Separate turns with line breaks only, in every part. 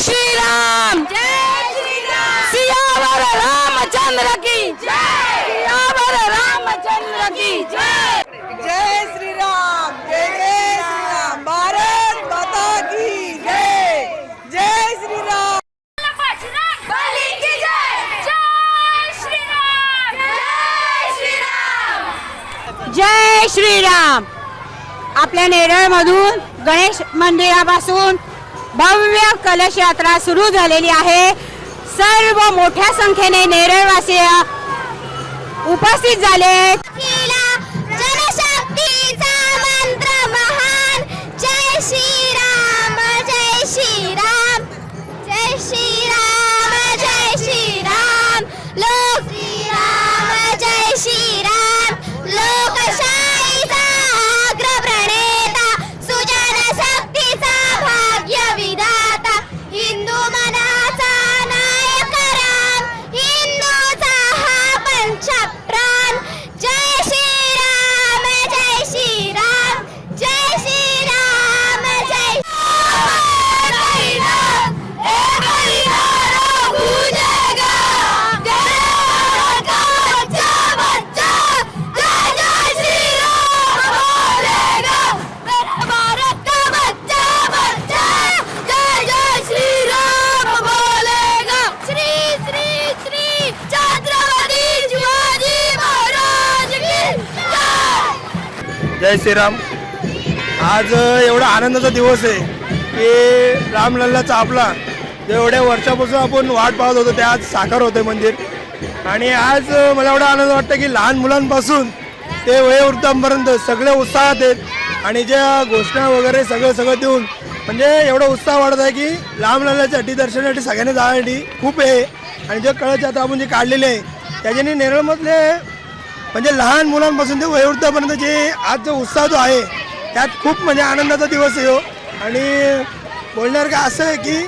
श्रीराम। सियावर रामचंद्र की। सियावर रामचंद्र की। जय
जय श्रीराम जय जय श्रीराम। भारत माता की जय। जय श्रीराम।
जय श्रीराम। आपल्या नेरळमधून गणेश मंदिरापासून भव्य कलश यात्रा सुरू झालेली आहे. सर्व मोठ्या संख्येने नेरळवासी उपस्थित झाले.
लोक जय श्रीराम.
आज एवढा आनंदाचा दिवस आहे की रामलल्लाचा आपला जो एवढ्या वर्षापासून आपण वाट पाहत होतो ते आज साकार होते मंदिर. आणि आज मला एवढा आनंद वाटतं की लहान मुलांपासून ते वयोवृद्धांपर्यंत सगळे उत्साहात आहेत. आणि ज्या घोषणा वगैरे सगळं सगळं देऊन म्हणजे एवढा उत्साह वाढत आहे की रामलल्लासाठी दर्शनासाठी सगळ्यांना जाण्यासाठी खूप आहे. आणि जे कळच आता आपण जे काढलेले आहे त्याच्याने नेरळमधले म्हणजे लहान मुलांपासून ते वयोवृद्धापर्यंत जे आज जो उत्साह जो आहे त्यात खूप म्हणजे आनंदाचा दिवस आहे हो. आणि बोलणार का असं आहे की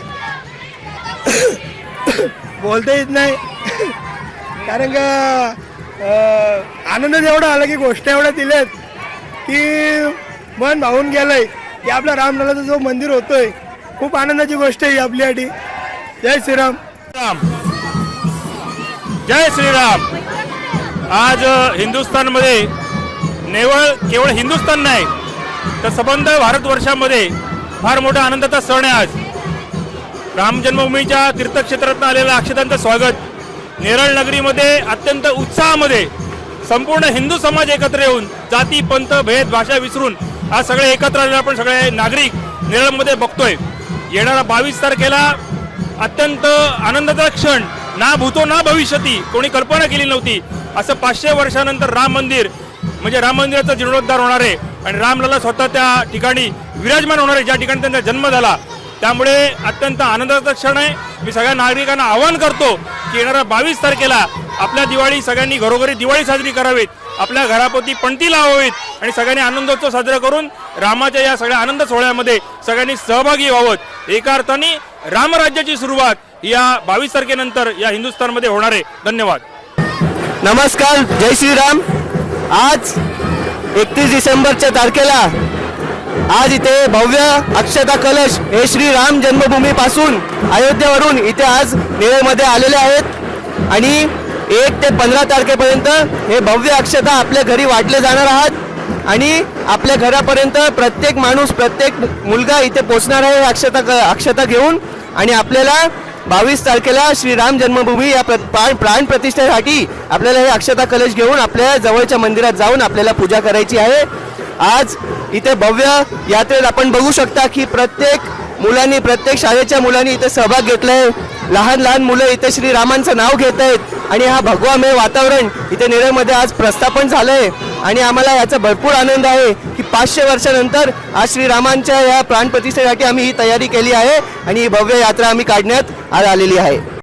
बोलता येत नाही. कारण का आनंद आनंदच एवढा आला की गोष्ट एवढ्या दिल्यात की मन भावून गेलंय की आपल्या रामलालाचं जो मंदिर होतोय खूप आनंदाची गोष्ट आहे ही आपल्यासाठी. जय श्रीराम.
राम जय श्रीराम. आज हिंदुस्थानमध्ये नेवळ केवळ हिंदुस्थान नाही तर संबंध भारतवर्षामध्ये फार मोठा आनंदाचा सण आहे आज. राम जन्मभूमीच्या तीर्थक्षेत्रातून आलेलं अक्षतांचं स्वागत. नेरळ नगरीमध्ये अत्यंत उत्साहामध्ये संपूर्ण हिंदू समाज एकत्र येऊन जाती पंथ भेद भाषा विसरून आज सगळे एकत्र आलेले आपण सगळे नागरिक नेरळमध्ये बघतोय. येणारा बावीस तारखेला अत्यंत आनंदाचा क्षण ना भूतो ना भविष्यती. कोणी कल्पना केली नव्हती. असं पाचशे वर्षानंतर राम मंदिर म्हणजे राम मंदिराचा जीर्णोद्धार होणार आहे आणि रामलला स्वतः त्या ठिकाणी विराजमान होणार आहे ज्या ठिकाणी त्यांचा जन्म झाला. त्यामुळे अत्यंत आनंदाचा क्षण आहे. मी सगळ्या नागरिकांना आवाहन करतो की येणाऱ्या बावीस तारखेला आपल्या दिवाळी सगळ्यांनी घरोघरी दिवाळी साजरी करावीत आपल्या घरापोती पणती लावावीत आणि सगळ्यांनी आनंदोत्सव साजरा करून रामाच्या या सगळ्या आनंद सोहळ्यामध्ये सगळ्यांनी सहभागी व्हावं. एका अर्थाने रामराज्याची सुरुवात या बावीस तारखेनंतर या हिंदुस्थानमध्ये होणार आहे. धन्यवाद.
नमस्कार जय श्रीराम. आज एकतीस डिसेंबरच्या तारखेला आज इथे भव्य अक्षता कलश हे श्री राम जन्मभूमीपासून अयोध्येवरून इथे आज नेरळमध्ये आलेले आहेत. आणि एक ते पंधरा तारखेपर्यंत हे भव्य अक्षता आपल्या घरी वाटले जाणार आहात. आणि आपल्या घरापर्यंत प्रत्येक माणूस प्रत्येक मुलगा इथे पोचणार आहे अक्षता अक्षता घेऊन. आणि आपल्याला बावीस तारखेला श्रीराम जन्मभूमी या प्र- प्राण प्राण प्रतिष्ठेसाठी आपल्याला हे अक्षता कलश घेऊन आपल्या जवळच्या मंदिरात जाऊन आपल्याला पूजा करायची आहे. आज इथे भव्य यात्रेत आपण बघू शकता की प्रत्येक मुलांनी प्रत्येक शाळेच्या मुलांनी इथे सहभाग घेतला आहे लहान लहान मुलं इथे श्रीरामांचं नाव घेत आहेत आणि हा भगवामय वातावरण इथे नेरळमध्ये आज प्रस्थापन झालं आहे आणि आम्हाला याचा भरपूर आनंद आहे की पाचशे वर्षानंतर आज श्रीरामांच्या या प्राणप्रतिष्ठेसाठी आम्ही ही तयारी केली आहे आणि ही भव्य यात्रा आम्ही काढण्यात आज आलेली आहे.